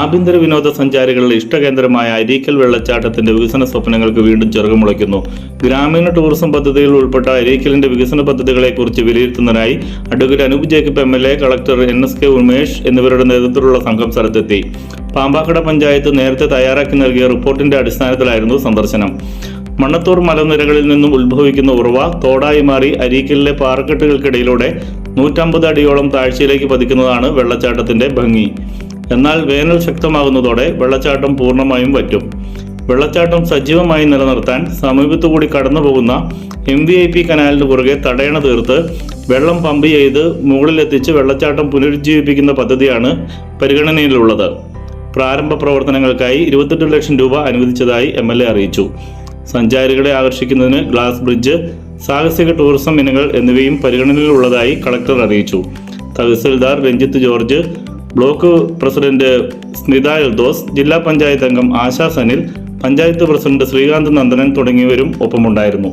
ആഭ്യന്തര വിനോദസഞ്ചാരികളുടെ ഇഷ്ടകേന്ദ്രമായ അരീക്കൽ വെള്ളച്ചാട്ടത്തിന്റെ വികസന സ്വപ്നങ്ങൾക്ക് വീണ്ടും ചെറുകമുളയ്ക്കുന്നു. ഗ്രാമീണ ടൂറിസം പദ്ധതിയിൽ ഉൾപ്പെട്ട അരീക്കലിന്റെ വികസന പദ്ധതികളെക്കുറിച്ച് വിലയിരുത്തുന്നതിനായി advocate Anoop Jacob M L A collector N S K Umesh എന്നിവരുടെ നേതൃത്വത്തിലുള്ള സംഘം സ്ഥലത്തെത്തി. പാമ്പാക്കട പഞ്ചായത്ത് നേരത്തെ തയ്യാറാക്കി നൽകിയ റിപ്പോർട്ടിന്റെ അടിസ്ഥാനത്തിലായിരുന്നു സന്ദർശനം. മണ്ണത്തൂർ മലനിരകളിൽ നിന്നും ഉത്ഭവിക്കുന്ന ഉറവ തോടായി മാറി അരീക്കലിലെ പാറക്കെട്ടുകൾക്കിടയിലൂടെ നൂറ്റമ്പത് അടിയോളം താഴ്ചയിലേക്ക് പതിക്കുന്നതാണ് വെള്ളച്ചാട്ടത്തിന്റെ ഭംഗി. എന്നാൽ വേനൽ ശക്തമാകുന്നതോടെ വെള്ളച്ചാട്ടം പൂർണമായും വറ്റും. വെള്ളച്ചാട്ടം സജീവമായി നിലനിർത്താൻ സമീപത്തുകൂടി കടന്നു പോകുന്ന എം വി ഐ പി കനാലിന് കുറുകെ തടയണ തീർത്ത് വെള്ളം പമ്പ് ചെയ്ത് മുകളിലെത്തിച്ച് വെള്ളച്ചാട്ടം പുനരുജ്ജീവിപ്പിക്കുന്ന പദ്ധതിയാണ് പരിഗണനയിലുള്ളത്. പ്രാരംഭ പ്രവർത്തനങ്ങൾക്കായി ഇരുപത്തെട്ട് ലക്ഷം രൂപ അനുവദിച്ചതായി എം എൽ എ അറിയിച്ചു. സഞ്ചാരികളെ ആകർഷിക്കുന്നതിന് ഗ്ലാസ് ബ്രിഡ്ജ് സാഹസിക ടൂറിസം ഇനങ്ങൾ എന്നിവയും പരിഗണനയിലുള്ളതായി കളക്ടർ അറിയിച്ചു. Tahsildar Ranjith George block president Smitha Eldhose ജില്ലാ പഞ്ചായത്ത് അംഗം ആശാ സനിൽ പഞ്ചായത്ത് പ്രസിഡന്റ് ശ്രീകാന്ത് നന്ദനൻ തുടങ്ങിയവരും ഒപ്പമുണ്ടായിരുന്നു.